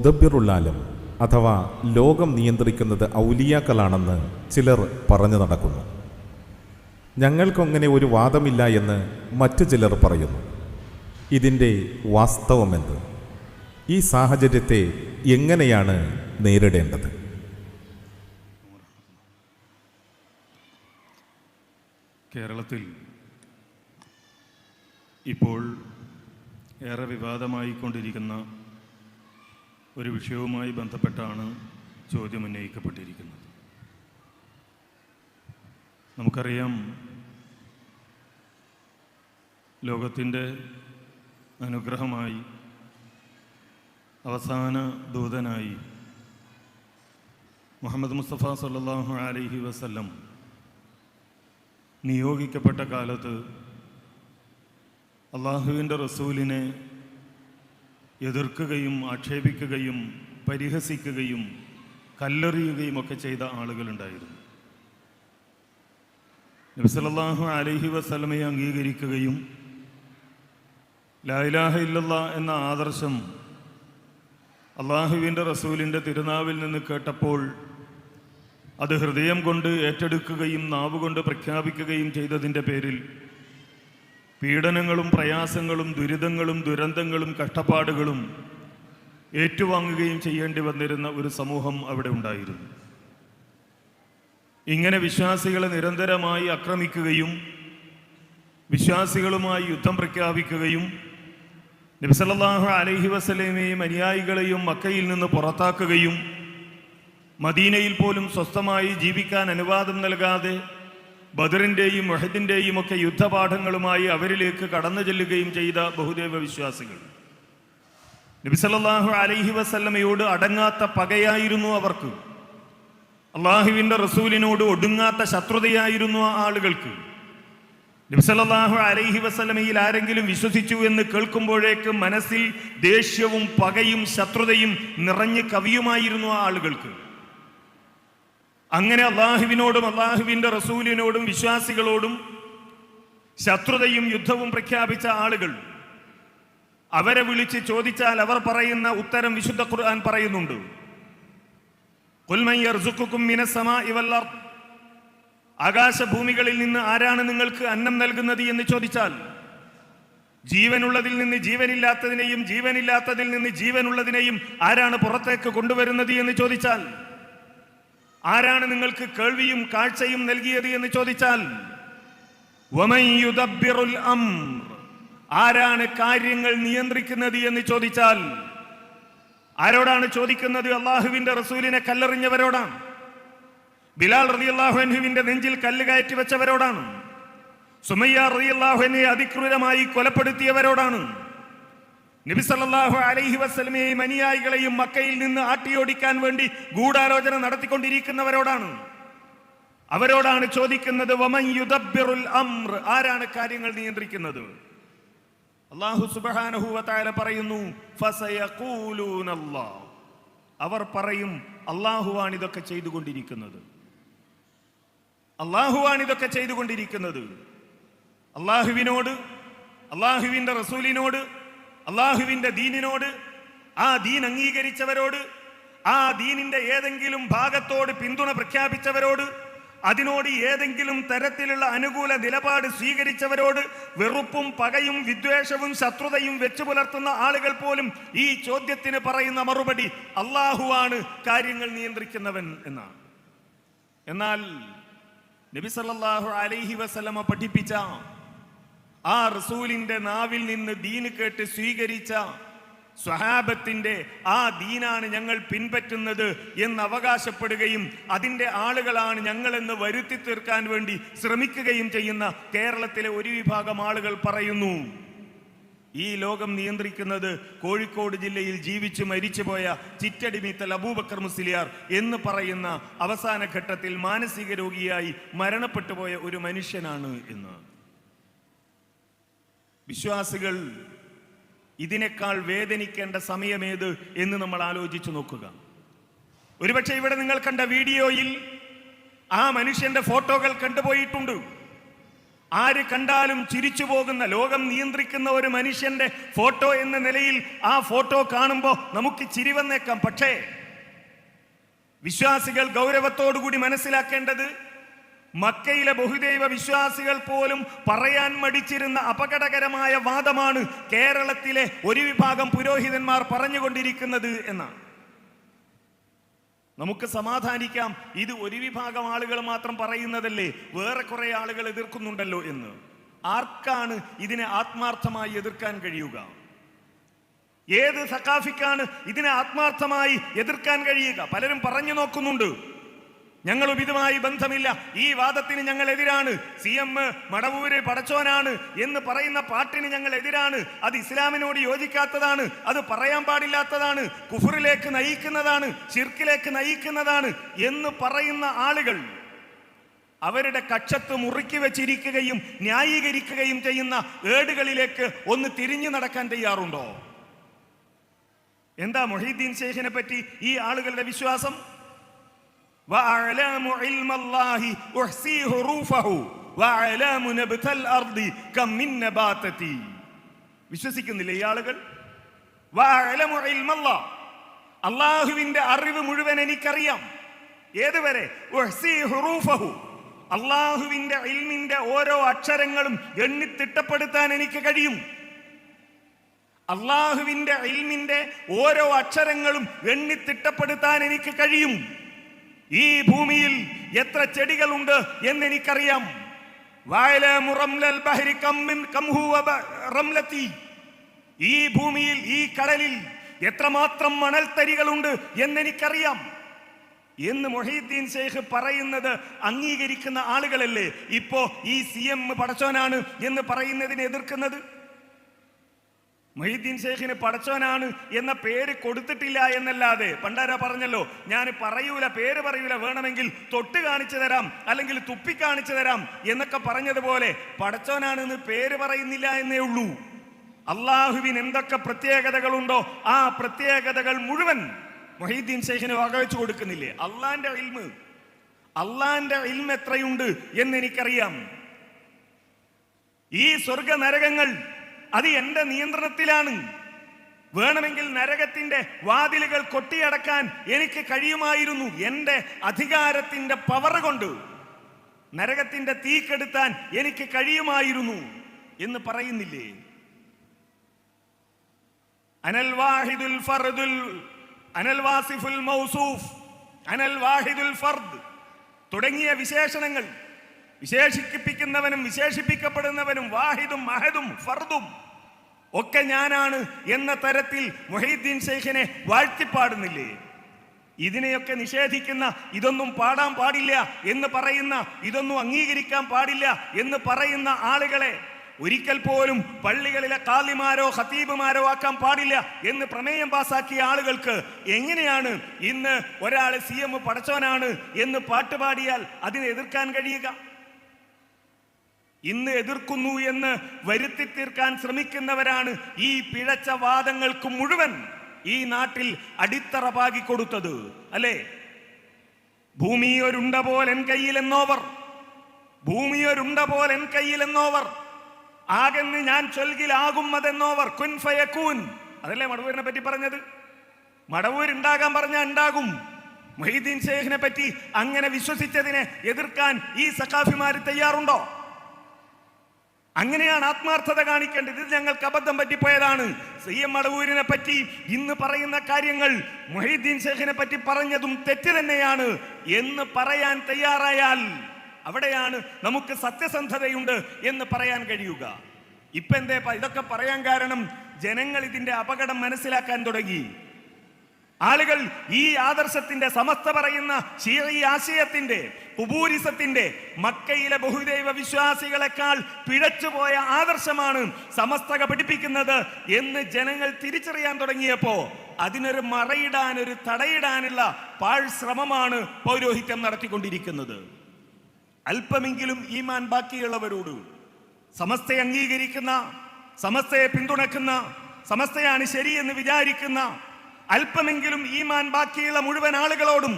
മുദബ്ബിറുല്ലാലം അഥവാ ലോകം നിയന്ത്രിക്കുന്നത് ഔലിയാക്കളാണെന്ന് ചിലർ പറഞ്ഞു നടക്കുന്നു. ഞങ്ങൾക്കൊങ്ങനെ ഒരു വാദമില്ല എന്ന് മറ്റു ചിലർ പറയുന്നു. ഇതിന്റെ വാസ്തവമെന്ത്? ഈ സാഹചര്യത്തെ എങ്ങനെയാണ് നേരിടേണ്ടത്? കേരളത്തിൽ ഇപ്പോൾ ഏറെ വിവാദമായിക്കൊണ്ടിരിക്കുന്ന ഒരു വിഷയവുമായി ബന്ധപ്പെട്ടാണ് ചോദ്യം ഉന്നയിക്കപ്പെട്ടിരിക്കുന്നത്. നമുക്കറിയാം ലോകത്തിന്റെ അനുഗ്രഹമായി അവസാന ദൂതനായി മുഹമ്മദ് മുസ്തഫ സല്ലല്ലാഹു അലഹി വസല്ലം നിയോഗിക്കപ്പെട്ട കാലത്ത് അള്ളാഹുവിന്റെ റസൂലിനെ എതിർക്കുകയും ആക്ഷേപിക്കുകയും പരിഹസിക്കുകയും കല്ലെറിയുകയും ഒക്കെ ചെയ്ത ആളുകളുണ്ടായിരുന്നു. നബ്സലല്ലാഹു അലഹി വസല്ലമയെ അംഗീകരിക്കുകയും ലായിലാഹ ഇല്ലല്ല എന്ന ആദർശം അള്ളാഹുവിന്റെ റസൂലിന്റെ തിരുനാവിൽ നിന്ന് കേട്ടപ്പോൾ അത് ഹൃദയം കൊണ്ട് ഏറ്റെടുക്കുകയും നാവുകൊണ്ട് പ്രഖ്യാപിക്കുകയും ചെയ്തതിന്റെ പേരിൽ പീഡനങ്ങളും പ്രയാസങ്ങളും ദുരിതങ്ങളും ദുരന്തങ്ങളും കഷ്ടപ്പാടുകളും ഏറ്റുവാങ്ങുകയും ചെയ്യേണ്ടി വന്നിരുന്ന ഒരു സമൂഹം അവിടെ ഉണ്ടായിരുന്നു. ഇങ്ങനെ വിശ്വാസികളെ നിരന്തരമായി ആക്രമിക്കുകയും വിശ്വാസികളുമായി യുദ്ധം പ്രഖ്യാപിക്കുകയും നബിസല്ലാഹു അലഹി വസലേമയും അനുയായികളെയും മക്കയിൽ നിന്ന് പുറത്താക്കുകയും മദീനയിൽ പോലും സ്വസ്ഥമായി ജീവിക്കാൻ അനുവാദം നൽകാതെ ബദറിന്റെയും മൊഹദിന്റെയും ഒക്കെ യുദ്ധപാഠങ്ങളുമായി അവരിലേക്ക് കടന്നു ചെല്ലുകയും ചെയ്ത ബഹുദേവ വിശ്വാസികൾ. നബിസല്ലാഹു അലൈഹി വസല്ലമയോട് അടങ്ങാത്ത പകയായിരുന്നു അവർക്ക്. അള്ളാഹുവിന്റെ റസൂലിനോട് ഒടുങ്ങാത്ത ശത്രുതയായിരുന്നു ആ ആളുകൾക്ക്. നബിസല്ലാഹു അലൈഹി വസല്ലമയിൽ ആരെങ്കിലും വിശ്വസിച്ചു എന്ന് കേൾക്കുമ്പോഴേക്ക് മനസ്സിൽ ദേഷ്യവും പകയും ശത്രുതയും നിറഞ്ഞ് കവിയുമായിരുന്നു ആ ആളുകൾക്ക്. അങ്ങനെ അള്ളാഹുവിനോടും അള്ളാഹുവിന്റെ റസൂലിനോടും വിശ്വാസികളോടും ശത്രുതയും യുദ്ധവും പ്രഖ്യാപിച്ച ആളുകൾ അവരെ വിളിച്ച് ചോദിച്ചാൽ അവർ പറയുന്ന ഉത്തരം വിശുദ്ധ ഖുർആൻ പറയുന്നുണ്ട്? ആകാശഭൂമികളിൽ നിന്ന് ആരാണ് നിങ്ങൾക്ക് അന്നം നൽകുന്നത് എന്ന് ചോദിച്ചാൽ ജീവനുള്ളതിൽ നിന്ന് ജീവനില്ലാത്തതിനെയും ജീവനില്ലാത്തതിൽ നിന്ന് ജീവനുള്ളതിനെയും ആരാണ് പുറത്തേക്ക് കൊണ്ടുവരുന്നത് എന്ന് ചോദിച്ചാൽ ആരാണ് നിങ്ങൾക്ക് കേൾവിയും കാഴ്ചയും നൽകിയത് എന്ന് ചോദിച്ചാൽ ആരാണ് കാര്യങ്ങൾ നിയന്ത്രിക്കുന്നത് എന്ന് ചോദിച്ചാൽ ആരോടാണ് ചോദിക്കുന്നത്? അള്ളാഹുവിന്റെ റസൂലിനെ കല്ലെറിഞ്ഞവരോടാണ്. ബിലാൽ റതി അള്ളാഹുഹുവിന്റെ നെഞ്ചിൽ കല്ല് കയറ്റി വെച്ചവരോടാണ്. സുമയ്യ അള്ളാഹുനെ അതിക്രൂരമായി കൊലപ്പെടുത്തിയവരോടാണ്. നബി സല്ലല്ലാഹു അലൈഹി വസ്ലമയെയും അനുയായികളെയും മക്കയിൽ നിന്ന് ആട്ടിയോടിക്കാൻ വേണ്ടി ഗൂഢാലോചന നടത്തിക്കൊണ്ടിരിക്കുന്നവരോടാണ്. അവരോടാണ് ചോദിക്കുന്നത് വമൻ അംർ ആരാണ് കാര്യങ്ങൾ നിയന്ത്രിക്കുന്നത്? അള്ളാഹു സുബ്ഹാനഹു വതആല പറയുന്നു അവർ പറയും അള്ളാഹുവാണ് ഇതൊക്കെ ചെയ്തുകൊണ്ടിരിക്കുന്നത്. അള്ളാഹുവാണ് ഇതൊക്കെ ചെയ്തുകൊണ്ടിരിക്കുന്നത്. അള്ളാഹുവിനോട് അള്ളാഹുവിന്റെ റസൂലിനോട് അള്ളാഹുവിന്റെ ദീനിനോട് ആ ദീൻ അംഗീകരിച്ചവരോട് ആ ദീനിന്റെ ഏതെങ്കിലും ഭാഗത്തോട് പിന്തുണ പ്രഖ്യാപിച്ചവരോട് അതിനോട് ഏതെങ്കിലും തരത്തിലുള്ള അനുകൂല നിലപാട് സ്വീകരിച്ചവരോട് വെറുപ്പും പകയും വിദ്വേഷവും ശത്രുതയും വെച്ചു പുലർത്തുന്ന ആളുകൾ പോലും ഈ ചോദ്യത്തിന് പറയുന്ന മറുപടി അള്ളാഹുവാണ് കാര്യങ്ങൾ നിയന്ത്രിക്കുന്നവൻ എന്നാണ്. എന്നാൽ നബി സല്ലല്ലാഹു അലൈഹി വസല്ലമ പഠിപ്പിച്ച ആ റസൂലിന്റെ നാവിൽ നിന്ന് ദീന് കേട്ട് സ്വീകരിച്ച സ്വഹാബത്തിന്റെ ആ ദീനാണ് ഞങ്ങൾ പിൻപറ്റുന്നത് എന്ന് അവകാശപ്പെടുകയും അതിന്റെ ആളുകളാണ് ഞങ്ങളെന്ന് വരുത്തി തീർക്കാൻ വേണ്ടി ശ്രമിക്കുകയും ചെയ്യുന്ന കേരളത്തിലെ ഒരു വിഭാഗം ആളുകൾ പറയുന്നു. ഈ ലോകം നിയന്ത്രിക്കുന്നത് കോഴിക്കോട് ജില്ലയിൽ ജീവിച്ചു മരിച്ചുപോയ ചിറ്റടിമീത്തൽ അബൂബക്കർ മുസ്ലിയാർ എന്ന് പറയുന്ന അവസാന ഘട്ടത്തിൽ മാനസിക രോഗിയായി മരണപ്പെട്ടു പോയ ഒരു മനുഷ്യനാണ് എന്ന്. വിശ്വാസികൾ ഇതിനേക്കാൾ വേദനിക്കേണ്ട സമയമേത് എന്ന് നമ്മൾ ആലോചിച്ചു നോക്കുക. ഒരുപക്ഷെ ഇവിടെ നിങ്ങൾ കണ്ട വീഡിയോയിൽ ആ മനുഷ്യന്റെ ഫോട്ടോകൾ കണ്ടുപോയിട്ടുണ്ട്. ആര് കണ്ടാലും ചിരിച്ചു പോകുന്ന ലോകം നിയന്ത്രിക്കുന്ന ഒരു മനുഷ്യന്റെ ഫോട്ടോ എന്ന നിലയിൽ ആ ഫോട്ടോ കാണുമ്പോൾ നമുക്ക് ചിരി വന്നേക്കാം. പക്ഷേ വിശ്വാസികൾ ഗൗരവത്തോടുകൂടി മനസ്സിലാക്കേണ്ടത് മക്കയിലെ ബഹുദൈവ വിശ്വാസികൾ പോലും പറയാൻ മടിച്ചിരുന്ന അപകടകരമായ വാദമാണ് കേരളത്തിലെ ഒരു വിഭാഗം പുരോഹിതന്മാർ പറഞ്ഞുകൊണ്ടിരിക്കുന്നത് എന്നാണ്. നമുക്ക് സമാധാനിക്കാം. ഇത് ഒരു വിഭാഗം ആളുകൾ മാത്രം പറയുന്നതല്ലേ? വേറെ കുറെ ആളുകൾ എതിർക്കുന്നുണ്ടല്ലോ എന്ന്. ആർക്കാണ് ഇതിനെ ആത്മാർത്ഥമായി എതിർക്കാൻ കഴിയുക? ഏത് സക്കാഫിക്കാണ് ഇതിനെ ആത്മാർത്ഥമായി എതിർക്കാൻ കഴിയുക? പലരും പറഞ്ഞു നോക്കുന്നുണ്ട്. ഞങ്ങളും ഇതുമായി ബന്ധമില്ല. ഈ വാദത്തിന് ഞങ്ങൾ എതിരാണ്. സി എം മടവൂര് പടച്ചോനാണ് എന്ന് പറയുന്ന പാട്ടിന് ഞങ്ങൾ എതിരാണ്. അത് ഇസ്ലാമിനോട് യോജിക്കാത്തതാണ്. അത് പറയാൻ പാടില്ലാത്തതാണ്. കുഫറിലേക്ക് നയിക്കുന്നതാണ്. ഷിർക്കിലേക്ക് നയിക്കുന്നതാണ് എന്ന് പറയുന്ന ആളുകൾ അവരുടെ കക്ഷത്ത് മുറുക്കി വെച്ചിരിക്കുകയും ന്യായീകരിക്കുകയും ചെയ്യുന്ന ഏടുകളിലേക്ക് ഒന്ന് തിരിഞ്ഞു നടക്കാൻ തയ്യാറുണ്ടോ? എന്താ മൊഹീദ്ദീൻ ശേഖിനെ പറ്റി ഈ ആളുകളുടെ വിശ്വാസം? وأعلام علم الله أحصي حروفه وأعلام نبت الأرض كم من نباتتي വിശ്വസിക്കുന്നില്ല ഈ ആളുകൾ വഅലമു ഇൽമല്ലാ. അള്ളാഹുവിന്റെ അറിവ് മുഴുവൻ എനിക്കറിയാം ഏതുവരെ ഉഹ്സി ഹുറൂഫഹു. അള്ളാഹുവിന്റെ ഇൽമിന്റെ ഓരോ അക്ഷരങ്ങളും എണ്ണി തിട്ടപ്പെടുത്താൻ എനിക്ക് കഴിയും അള്ളാഹുവിന്റെ ഇൽമിന്റെ ഓരോ അക്ഷരങ്ങളും എണ്ണി തിട്ടപ്പെടുത്താൻ എനിക്ക് കഴിയും ഈ ഭൂമിയിൽ എത്ര ചെടികളുണ്ട് എന്ന് എനിക്കറിയാം. ഈ ഭൂമിയിൽ ഈ കടലിൽ എത്രമാത്രം മണൽത്തരികളുണ്ട് എന്നെനിക്കറിയാം. എന്ന് മൊഹീദ്ദീൻ ഷെയ്ഖ് പറയുന്നത് അംഗീകരിക്കുന്ന ആളുകളല്ലേ? ഇപ്പോ ഈ സി എം പടച്ചോനാണ് എന്ന് പറയുന്നതിനെ എതിർക്കുന്നത്? മൊഹീദ്ദീൻ ഷെയ്ഖിന് പടച്ചവനാണ് എന്ന പേര് കൊടുത്തിട്ടില്ല എന്നല്ലാതെ പണ്ടാര പറഞ്ഞല്ലോ ഞാൻ പറയൂല പേര് പറയൂല വേണമെങ്കിൽ തൊട്ട് കാണിച്ചു തരാം അല്ലെങ്കിൽ തുപ്പി കാണിച്ചു തരാം എന്നൊക്കെ പറഞ്ഞതുപോലെ പടച്ചോനാണ് എന്ന് പേര് പറയുന്നില്ല എന്നേ ഉള്ളൂ. അള്ളാഹുവിന് എന്തൊക്കെ പ്രത്യേകതകളുണ്ടോ ആ പ്രത്യേകതകൾ മുഴുവൻ മൊഹീദ്ദീൻ ഷെയ്ഖിന് വകവെച്ചു കൊടുക്കുന്നില്ലേ? അള്ളാന്റെ ഇൽമ്. അള്ളാന്റെ ഇൽമ് എത്രയുണ്ട് എന്ന് എനിക്കറിയാം. ഈ സ്വർഗ നരകങ്ങൾ അത് എന്റെ നിയന്ത്രണത്തിലാണ്. വേണമെങ്കിൽ നരകത്തിന്റെ വാതിലുകൾ കൊട്ടിയടക്കാൻ എനിക്ക് കഴിയുമായിരുന്നു എന്റെ അധികാരത്തിന്റെ പവർ കൊണ്ട്. നരകത്തിന്റെ തീക്കെടുത്താൻ എനിക്ക് കഴിയുമായിരുന്നു എന്ന് പറയുന്നില്ലേ? അനൽ വാഹിദുൽ ഫർദുൽ അനൽ വാസിഫുൽ മൗസൂഫ് അനൽ വാഹിദുൽ ഫർദ് തുടങ്ങിയ വിശേഷണങ്ങൾ വിശേഷിപ്പിക്കുന്നവനും വിശേഷിപ്പിക്കപ്പെടുന്നവനും വാഹിദും മഹദും ഫർദും ഒക്കെ ഞാനാണ് എന്ന തരത്തിൽ മൊഹീദ്ദീൻ ഷെയ്ഖിനെ വാഴ്ത്തിപ്പാടുന്നില്ലേ? ഇതിനെയൊക്കെ നിഷേധിക്കുന്ന ഇതൊന്നും പാടാൻ പാടില്ല എന്ന് പറയുന്ന ഇതൊന്നും അംഗീകരിക്കാൻ പാടില്ല എന്ന് പറയുന്ന ആളുകളെ ഒരിക്കൽ പോലും പള്ളികളിലെ കാലിമാരോ ഖത്തീബുമാരോ ആക്കാൻ പാടില്ല എന്ന് പ്രമേയം പാസാക്കിയ ആളുകൾക്ക് എങ്ങനെയാണ് ഇന്ന് ഒരാൾ സി എം പടച്ചോനാണ് എന്ന് പാട്ടുപാടിയാൽ അതിനെ എതിർക്കാൻ കഴിയുക? ഇന്ന് എതിർക്കുന്നു എന്ന് വരുത്തി തീർക്കാൻ ശ്രമിക്കുന്നവരാണ് ഈ പിഴച്ച വാദങ്ങൾക്ക് മുഴുവൻ ഈ നാട്ടിൽ അടിത്തറ പാകി കൊടുത്തത് അല്ലേ? ഭൂമി ഒരുണ്ട പോലെ എൻ കയ്യിലെന്നോവർ ഭൂമി ഒരുണ്ട പോലെ എൻ കയ്യിലെന്നോവർ ആകെന്ന് ഞാൻ ചൊൽകിലാകുമതെന്നോവർ കുൻ ഫയക്കൂൻ അതല്ലേ മടവൂരിനെ പറ്റി പറഞ്ഞത്? മടവൂർ ഉണ്ടാകാൻ പറഞ്ഞ ഉണ്ടാകും. മൊഹീദ്ദീൻ ഷേഖിനെ പറ്റി അങ്ങനെ വിശ്വസിച്ചതിനെ എതിർക്കാൻ ഈ സഖാഫിമാർ തയ്യാറുണ്ടോ? അങ്ങനെയാണ് ആത്മാർത്ഥത കാണിക്കേണ്ടത്. ഇത് ഞങ്ങൾക്ക് അബദ്ധം പറ്റിപ്പോയതാണ്. സി എം മടവൂരിനെ പറ്റി ഇന്ന് പറയുന്ന കാര്യങ്ങൾ മൊഹീദ്ദീൻ ഷേഖിനെ പറ്റി പറഞ്ഞതും തെറ്റ് തന്നെയാണ് എന്ന് പറയാൻ തയ്യാറായാൽ അവിടെയാണ് നമുക്ക് സത്യസന്ധതയുണ്ട് എന്ന് പറയാൻ കഴിയുക. ഇപ്പൊ എന്തേ ഇതൊക്കെ പറയാൻ കാരണം ജനങ്ങൾ ഇതിന്റെ അപകടം മനസ്സിലാക്കാൻ തുടങ്ങി. ആളുകൾ ഈ ആദർശത്തിന്റെ സമസ്ത പറയുന്ന ആശയത്തിന്റെ കുബൂരിസത്തിന്റെ മക്കയിലെ ബഹുദൈവ വിശ്വാസികളെക്കാൾ പിഴച്ചുപോയ ആദർശമാണ് സമസ്തക പഠിപ്പിക്കുന്നത് എന്ന് ജനങ്ങൾ തിരിച്ചറിയാൻ തുടങ്ങിയപ്പോ അതിനൊരു മറയിടാൻ ഒരു തടയിടാനുള്ള പാഴ് ശ്രമമാണ് പൗരോഹിത്യം നടത്തിക്കൊണ്ടിരിക്കുന്നത്. അല്പമെങ്കിലും ഈമാൻ ബാക്കിയുള്ളവരോട് സമസ്തയെ അംഗീകരിക്കുന്ന സമസ്തയെ പിന്തുണക്കുന്ന സമസ്തയാണ് ശരിയെന്ന് വിചാരിക്കുന്ന അല്പമെങ്കിലും ഈമാൻ ബാക്കിയുള്ള മുഴുവൻ ആളുകളോടും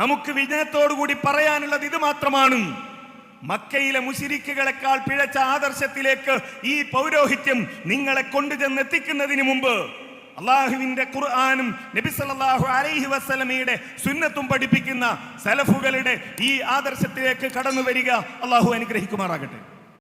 നമുക്ക് വിജയത്തോടുകൂടി പറയാനുള്ളത് ഇത് മാത്രമാണ്. മക്കയിലെ മുശിരിക്കുകളെക്കാൾ പിഴച്ച ആദർശത്തിലേക്ക് ഈ പൗരോഹിത്യം നിങ്ങളെ കൊണ്ടുചെന്നെത്തിക്കുന്നതിന് മുമ്പ് അള്ളാഹുവിന്റെ ഖുർആാനും നബി സല്ലല്ലാഹു അലൈഹി വസല്ലമയുടെ സുന്നത്തും പഠിപ്പിക്കുന്ന സലഫുകളുടെ ഈ ആദർശത്തിലേക്ക് കടന്നു വരിക അള്ളാഹു അനുഗ്രഹിക്കുമാറാകട്ടെ.